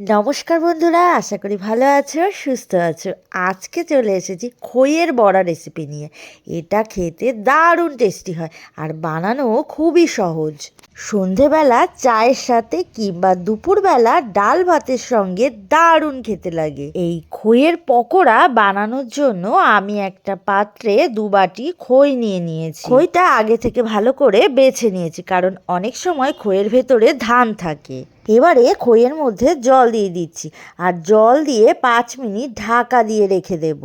নমস্কার বন্ধুরা, আশা করি ভালো আছো, সুস্থ আছো। আজকে চলে এসেছি খইয়ের বড়া রেসিপি নিয়ে। এটা খেতে দারুণ টেস্টি হয় আর বানানো খুবই সহজ। সন্ধেবেলা চায়ের সাথে কিংবা দুপুরবেলা ডাল ভাতের সঙ্গে দারুণ খেতে লাগে। এই খইয়ের পকোড়া বানানোর জন্য আমি একটা পাত্রে দু বাটি খই নিয়ে নিয়েছি। খইটা আগে থেকে ভালো করে বেছে নিয়েছি, কারণ অনেক সময় খইয়ের ভেতরে ধান থাকে। এবারে খইয়ের মধ্যে জল দিয়ে দিচ্ছি। আর জল দিয়ে পাঁচ মিনিট ঢাকা দিয়ে রেখে দেব।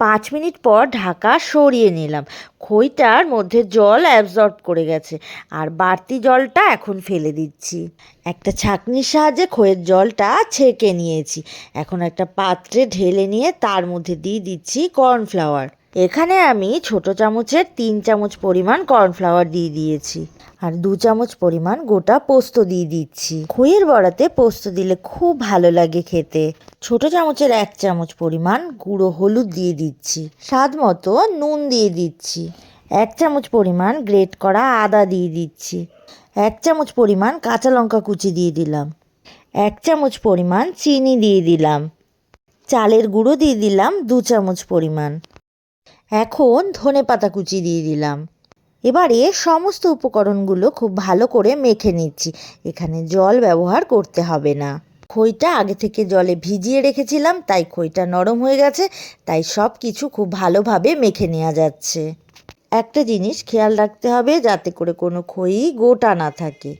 পাঁচ মিনিট পর ঢাকা সরিয়ে নিলাম। খইটার মধ্যে জল অ্যাবজর্ব করে গেছে। আর বাড়তি জলটা এখন ফেলে দিচ্ছি। একটা ছাঁকনির সাহায্যে খইয়ের জলটা ছেঁকে নিয়েছি। এখন একটা পাত্রে ঢেলে নিয়ে তার মধ্যে দিয়ে দিচ্ছি কর্নফ্লাওয়ার এখানে আমি ছোট চামচের তিন চামচ পরিমাণ কর্নফ্লাওয়ার দিয়ে দিয়েছি আর দু চামচ পরিমাণ গোটা পোস্ত দিয়ে দিচ্ছি। খইয়ের বড়াতে পোস্ত দিলে খুব ভালো লাগে খেতে। ছোট চামচের এক চামচ পরিমাণ গুঁড়ো হলুদ দিয়ে দিচ্ছি। স্বাদ মতো নুন দিয়ে দিচ্ছি। এক চামচ পরিমাণ গ্রেট করা আদা দিয়ে দিচ্ছি। এক চামচ পরিমাণ কাঁচা লঙ্কা কুচি দিয়ে দিলাম। এক চামচ পরিমাণ চিনি দিয়ে দিলাম। চালের গুঁড়ো দিয়ে দিলাম দু চামচ পরিমাণ। এখন ধনে পাতা কুচি দিয়ে দিলাম। এবারে সমস্ত উপকরণগুলো খুব ভালো করে মেখে নিচ্ছি। এখানে জল ব্যবহার করতে হবে না। খইটা আগে থেকে জলে ভিজিয়ে রেখেছিলাম, তাই খইটা নরম হয়ে গেছে, তাই সব কিছু খুব ভালোভাবে মেখে নেওয়া যাচ্ছে। একটা জিনিস খেয়াল রাখতে হবে যাতে করে কোনো খই গোটা না থাকে।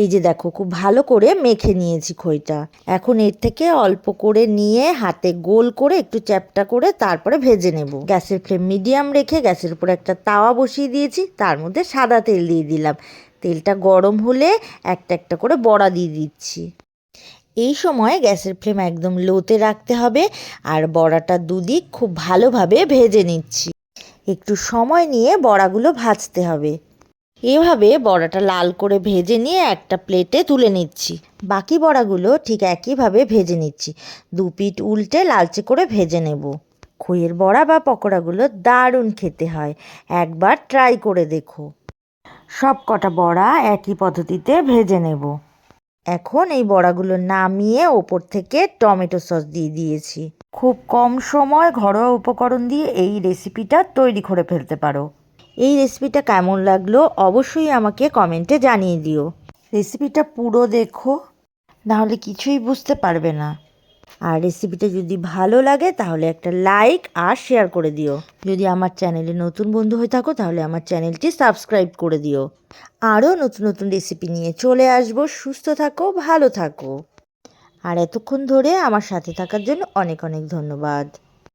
এই যে দেখো, খুব ভালো করে মেখে নিয়েছি খইটা। এখন এর থেকে অল্প করে নিয়ে হাতে গোল করে একটু চ্যাপটা করে তারপরে ভেজে নেব। গ্যাসের ফ্লেম মিডিয়াম রেখে গ্যাসের উপর একটা তাওয়া বসিয়ে দিয়েছি, তার মধ্যে সাদা তেল দিয়ে দিলাম। তেলটা গরম হলে একটা একটা করে বড়া দিয়ে দিচ্ছি। এই সময় গ্যাসের ফ্লেম একদম লোতে রাখতে হবে আর বড়াটা দুদিক খুব ভালোভাবে ভেজে নিচ্ছি। একটু সময় নিয়ে বড়াগুলো ভাজতে হবে। এভাবে বড়াটা লাল করে ভেজে নিয়ে একটা প্লেটে তুলে নিচ্ছি। বাকি বড়াগুলো ঠিক একইভাবে ভেজে নিচ্ছি। দু পিঠ উল্টে লালচে করে ভেজে নেব। খইয়ের বড়া বা পকোড়াগুলো দারুণ খেতে হয়। একবার ট্রাই করে দেখো। সব কটা বড়া একই পদ্ধতিতে ভেজে নেব। এখন এই বড়াগুলো নামিয়ে ওপর থেকে টমেটো সস দিয়ে দিয়েছি। খুব কম সময় ঘরোয়া উপকরণ দিয়ে এই রেসিপিটা তৈরি করে ফেলতে পারো। এই রেসিপিটা কেমন লাগল অবশ্যই আমাকে কমেন্টে জানিয়ে দিও। রেসিপিটা পুরো দেখো, নাহলে কিছুই বুঝতে পারবে না। আর রেসিপিটা যদি ভালো লাগে, তাহলে একটা লাইক আর শেয়ার করে দিও। যদি আমার চ্যানেলে নতুন বন্ধু হয়ে থাকো, তাহলে আমার চ্যানেলটি সাবস্ক্রাইব করে দিও। আরও নতুন নতুন রেসিপি নিয়ে চলে আসব। সুস্থ থাকো, ভালো থাকো। আর এতক্ষণ ধরে আমার সাথে থাকার জন্য অনেক অনেক ধন্যবাদ।